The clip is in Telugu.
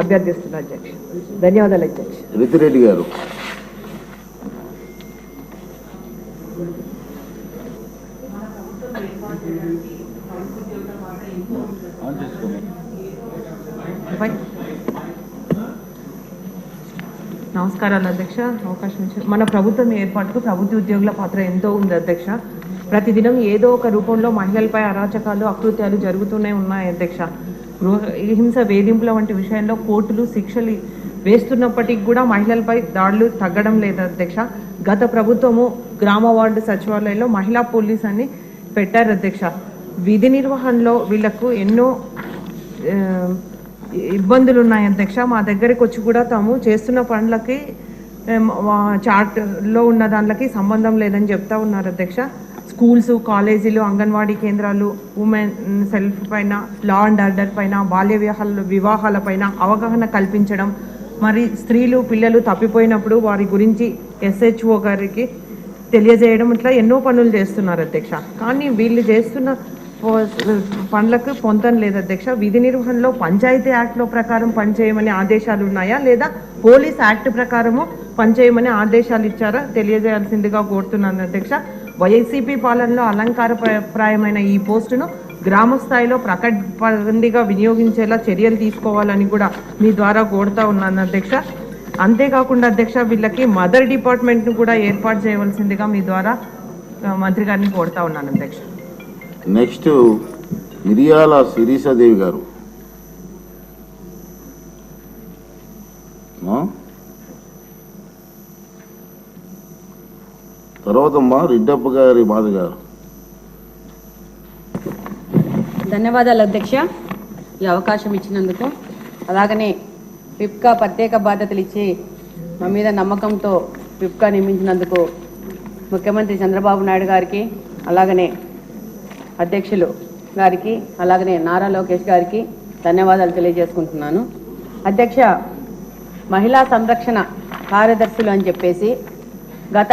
అభ్యర్థిస్తున్నా అధ్యక్ష ధన్యవాదాలు అధ్యక్ష రితిరెడ్డి గారు. ఫైన్. నమస్కారాలు అధ్యక్ష. అవకాశం ఇచ్చారు మన ప్రభుత్వం ఏర్పాటుకు ప్రభుత్వ ఉద్యోగుల పాత్ర ఎంతో ఉంది అధ్యక్ష. ప్రతిదినం ఏదో ఒక రూపంలో మహిళలపై అరాచకాలు అకృత్యాలు జరుగుతూనే ఉన్నాయి అధ్యక్ష. గృహ హింస వేధింపుల వంటి విషయంలో కోర్టులు శిక్షలు వేస్తున్నప్పటికీ కూడా మహిళలపై దాడులు తగ్గడం లేదు అధ్యక్ష. గత ప్రభుత్వము గ్రామ వార్డు సచివాలయంలో మహిళా పోలీస్ అని పెట్టారు అధ్యక్ష. విధి నిర్వహణలో వీళ్ళకు ఎన్నో ఇబ్బందులు ఉన్నాయి అధ్యక్ష. మా దగ్గరికి వచ్చి కూడా తాము చేస్తున్న పనులకి చార్ట్లో ఉన్న దాంట్లకి సంబంధం లేదని చెప్తా ఉన్నారు అధ్యక్ష. స్కూల్స్ కాలేజీలు అంగన్వాడీ కేంద్రాలు ఉమెన్ సెల్ఫ్ పైన లా అండ్ ఆర్డర్ పైన బాల్య వివాహాల వివాహాల పైన అవగాహన కల్పించడం. మరి స్త్రీలు పిల్లలు తప్పిపోయినప్పుడు వారి గురించి ఎస్హెచ్ఓ గారికి తెలియజేయడం ఇట్లా ఎన్నో పనులు చేస్తున్నారు అధ్యక్ష. కానీ వీళ్ళు చేస్తున్న పనులకు పొందం లేదు అధ్యక్ష. విధి నిర్వహణలో పంచాయతీ యాక్ట్లో ప్రకారం పనిచేయమని ఆదేశాలు ఉన్నాయా? లేదా పోలీస్ యాక్ట్ ప్రకారము పనిచేయమని ఆదేశాలు ఇచ్చారా? తెలియజేయాల్సిందిగా కోరుతున్నాను అధ్యక్ష. వైసీపీ పాలనలో అలంకార ప్రాయమైన ఈ పోస్టును గ్రామ స్థాయిలో ప్రకటబందిగా వినియోగించేలా చర్యలు తీసుకోవాలని కూడా మీ ద్వారా కోరుతా ఉన్నాను అధ్యక్ష. అంతేకాకుండా అధ్యక్ష వీళ్ళకి మదర్ డిపార్ట్మెంట్ను కూడా ఏర్పాటు చేయవలసిందిగా మీ ద్వారా మంత్రి గారిని కోరుతా ఉన్నాను అధ్యక్ష. నెక్స్ట్ మిరియాల శిరీషాదేవి గారు. తర్వాత మా రెడ్డప్ప గారి బాధ గారు ధన్యవాదాలు అధ్యక్ష. ఈ అవకాశం ఇచ్చినందుకు. అలాగనే పిప్కా ప్రత్యేక బాధ్యతలు ఇచ్చి మా మీద నమ్మకంతో పిప్కా నియమించినందుకు ముఖ్యమంత్రి చంద్రబాబు నాయుడు గారికి అలాగనే అధ్యక్షులు గారికి అలాగనే నారా లోకేష్ గారికి ధన్యవాదాలు తెలియజేసుకుంటున్నాను. అధ్యక్ష మహిళా సంరక్షణ కార్యదర్శులు అని చెప్పేసి